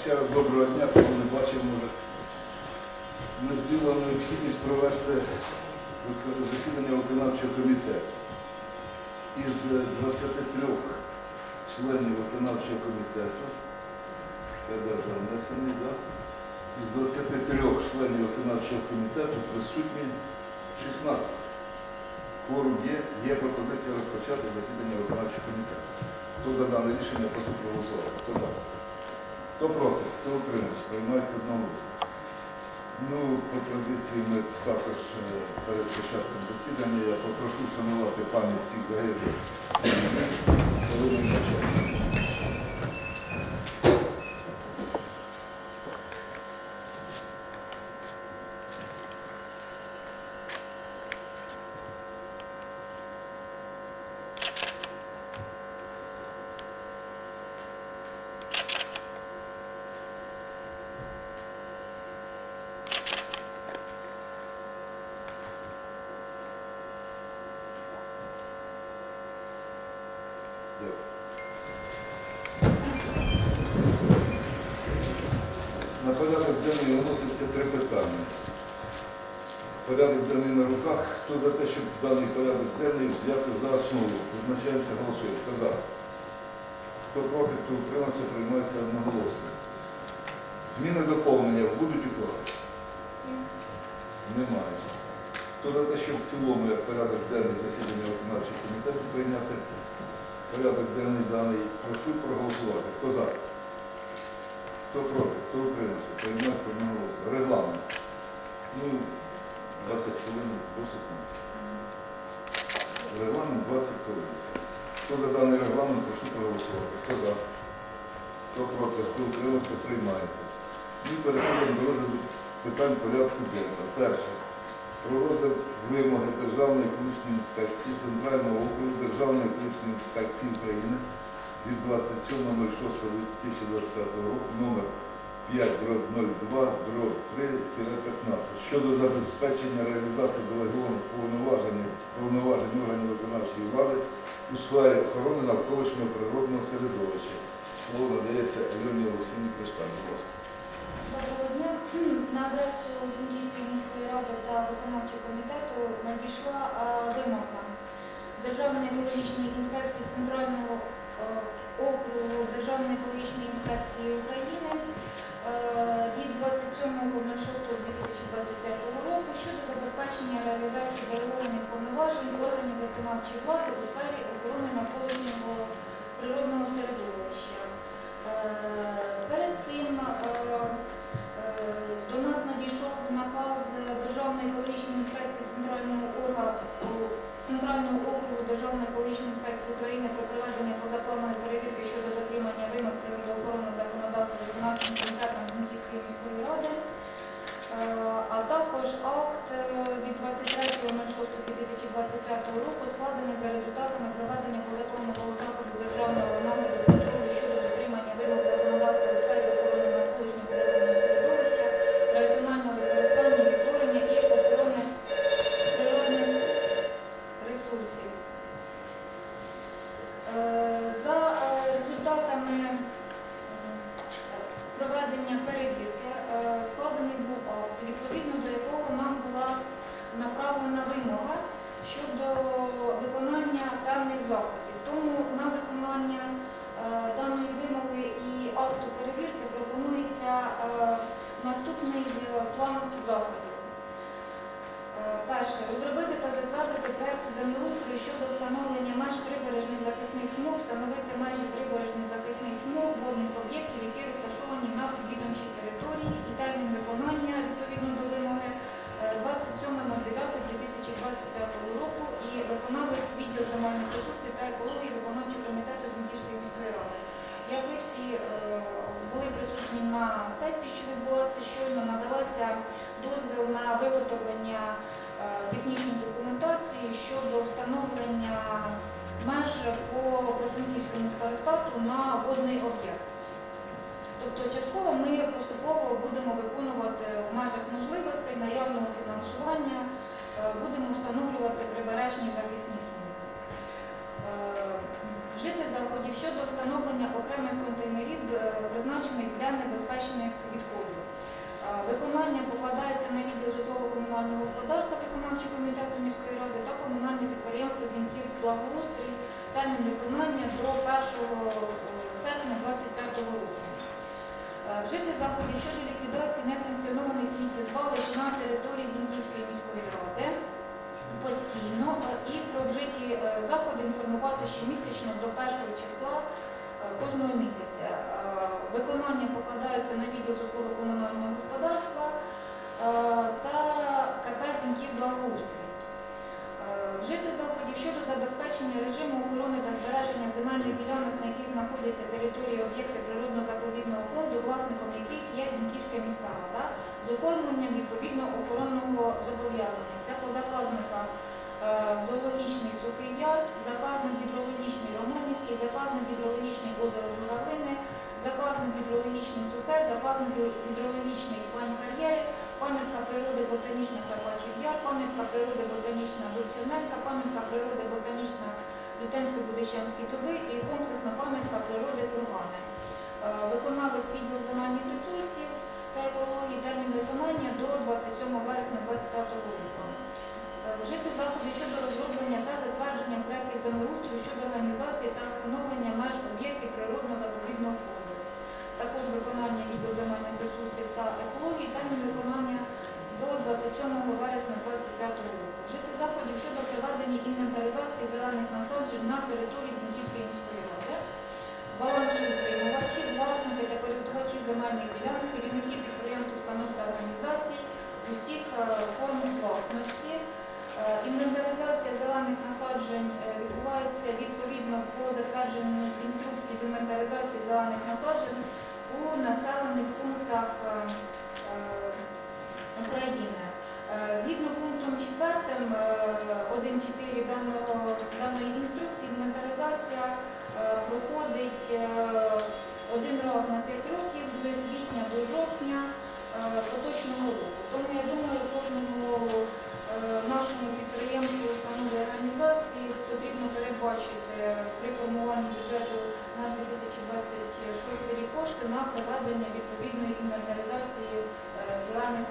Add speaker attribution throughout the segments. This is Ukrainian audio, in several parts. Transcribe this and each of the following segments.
Speaker 1: ще раз доброго дня, хто не бачив, може. Ми зділили необхідність провести засідання виконавчого комітету. Із 23 членів виконавчого комітету, я внесений, да? із 23 членів виконавчого комітету присутні 16. Форум є, є пропозиція розпочати засідання виконавчого комітету. Хто за дане рішення, прошу проголосувати. Хто за? Хто проти? Хто утримався? Приймається одноголосно. Ну, по традиції ми також е, перед початком засідання я попрошу шанувати пам'ять всіх загиблих. Хвилину мовчання. Дякую. На порядок денний виноситься три питання. Порядок денний на руках. Хто за те, щоб даний порядок денний взяти за основу? Визначаємося, голосуємо. Хто за? Хто проти, хто утримався, приймається одноголосно. Зміни доповнення будуть у кого? Немає. Хто за те, щоб в цілому як порядок денний засідання виконавчого комітету прийняти порядок денний даний, прошу проголосувати. Хто за? Хто проти? Хто утримався? Приймається одноголосно. Регламент. Ну, 20 хвилин досить. мало. Регламент 20 хвилин. Хто за даний регламент, прошу проголосувати. Хто за? Хто проти? Хто утримався, приймається. І переходимо до розгляду питань порядку денного. Перше. Про розгляд вимоги Державної екологічної інспекції Центрального округу Державної екологічної інспекції України від 27.06.2025 року номер 5 02 3 щодо забезпечення реалізації делегованих повноважень, повноважень органів виконавчої влади у сфері охорони навколишнього природного середовища. Слово надається Альоні Олексійні ласка.
Speaker 2: Доброго дня. На адресу Зінківської міської ради та виконавчого комітету надійшла вимога Державної екологічної інспекції Центрального округу Державної екологічної інспекції України е, від 27.06.2025 року щодо забезпечення реалізації делегованих повноважень органів виконавчої влади у сфері охорони навколишнього виконання е, даної вимоги і акту перевірки пропонується е, наступний е, план заходів. Перше. Розробити та затвердити проєкт землеустрою щодо встановлення меж прибережних захисних смуг, встановити межі прибережних захисних смуг водних об'єктів, які розташовані на межах по Просинківському старостату на водний об'єкт. Тобто частково ми поступово будемо виконувати в межах можливостей наявного фінансування, е, будемо встановлювати прибережні захисні смуги. Е, жити заходів щодо встановлення окремих контейнерів, е, призначених для небезпечних відходів. Виконання покладається на відділ житлово-комунального господарства виконавчого комітету міської ради та комунальне підприємство Зінків благоустрій термін виконання до 1 серпня 2025 року. Е, Вжити заходів щодо ліквідації несанкціонованих сміттєзвалищ на території Зіньківської міської ради постійно е, і про вжиті е, заходи інформувати щомісячно до першого числа е, кожного місяця. Е, Виконання покладається на відділ житлово-комунального господарства е, та забезпечення режиму охорони та збереження земельних ділянок, на яких знаходяться території об'єкти природно-заповідного фонду, власником яких є Зіньківська міська рада, з оформленням відповідно охоронного зобов'язання. Це по заказниках е, зоологічний сухий яр, заказник гідрологічний Романівський, заказник гідрологічний озеро Журавлини, заказник гідрологічний сухе, заказник гідрологічний план кар'єри, пам'ятка природи ботанічна Карпачів пам'ятка природи ботанічна Дубцівненка, пам'ятка природи ботанічна Лютенсько-Будищанські дуби і комплексна пам'ятка природи Кургани. 1.4 даного, даної інструкції, інвентаризація е, проходить е, один раз на 5 років з квітня до жовтня е, поточного року. Тому я думаю, кожному нашому підприємству, установі організації потрібно передбачити при формуванні бюджету на 2026 рік кошти на проведення відповідної інвентаризації зелених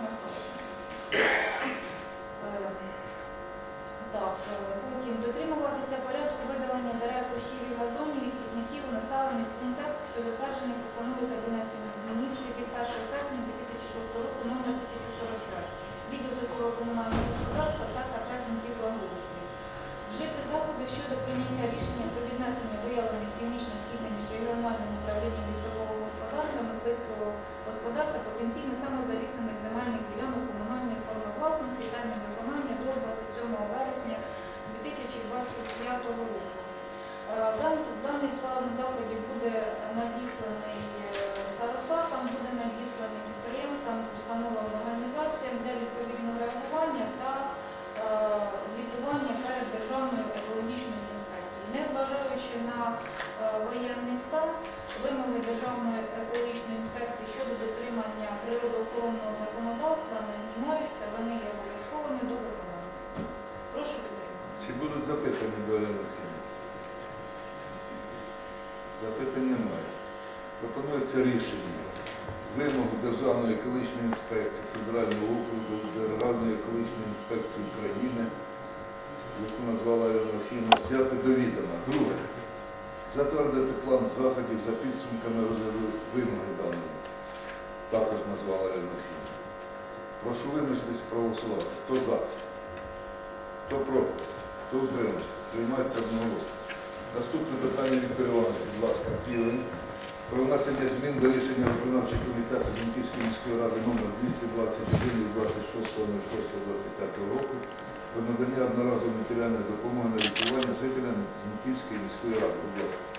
Speaker 2: господарства потенційно самозаліснених земельних природоохоронного законодавства не знімаються, вони є обов'язковими до виконання. Прошу підтримати.
Speaker 1: Чи будуть запитання до Олени Олексійовни? Запитань немає. Пропонується рішення. Вимогу Державної екологічної інспекції Центрального округу Державної екологічної інспекції України, яку назвала Олексійовна, взяти до відома. Друге. Затвердити план заходів за підсумками розгляду вимоги даної. Також назвала Олена Прошу визначитися і проголосувати. Хто за? Хто проти? Хто утримався? Приймається одноголосно. Наступне питання Віктор Іванович, будь ласка, півень. Про внесення змін до рішення виконавчого комітету Зінківської міської ради номер 221 від 26.06.25 року про надання одноразової матеріальної допомоги на лікування жителям Зінківської міської ради. Будь ласка.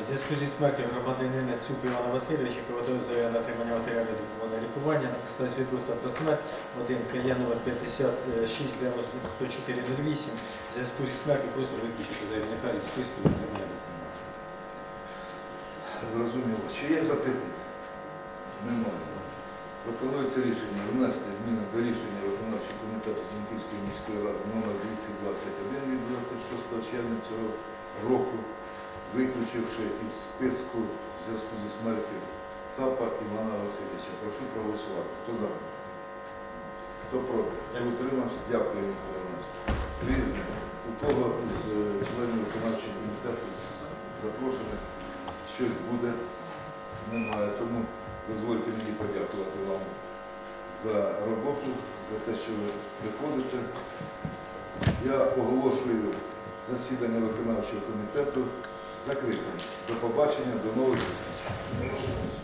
Speaker 3: У зв'язку зі смертю громадянина Цюк Івана Васильовича проводив заяву на отримання матеріальної допомоги лікування, написали свідоцтво про смерть 1 КЄ номер 56 10408. В зв'язку зі смертю просить виключити заявника із списку отримання допомоги.
Speaker 1: Зрозуміло. Чи є запитання? Немає. Пропонується рішення внести зміни до рішення виконавчого комітету Зінківської міської ради номер 221 від 26 червня цього року, виключивши із списку в зв'язку зі смертю ЦАПа Івана Васильовича. Прошу проголосувати. Хто за? Хто проти? Хто утримався? Дякую, Іванович. Різне. У кого з е, членів виконавчого комітету запрошених щось буде? Немає. Тому дозвольте мені подякувати вам за роботу, за те, що ви приходите. Я оголошую засідання виконавчого комітету закритим. До побачення, до нових зустрічей.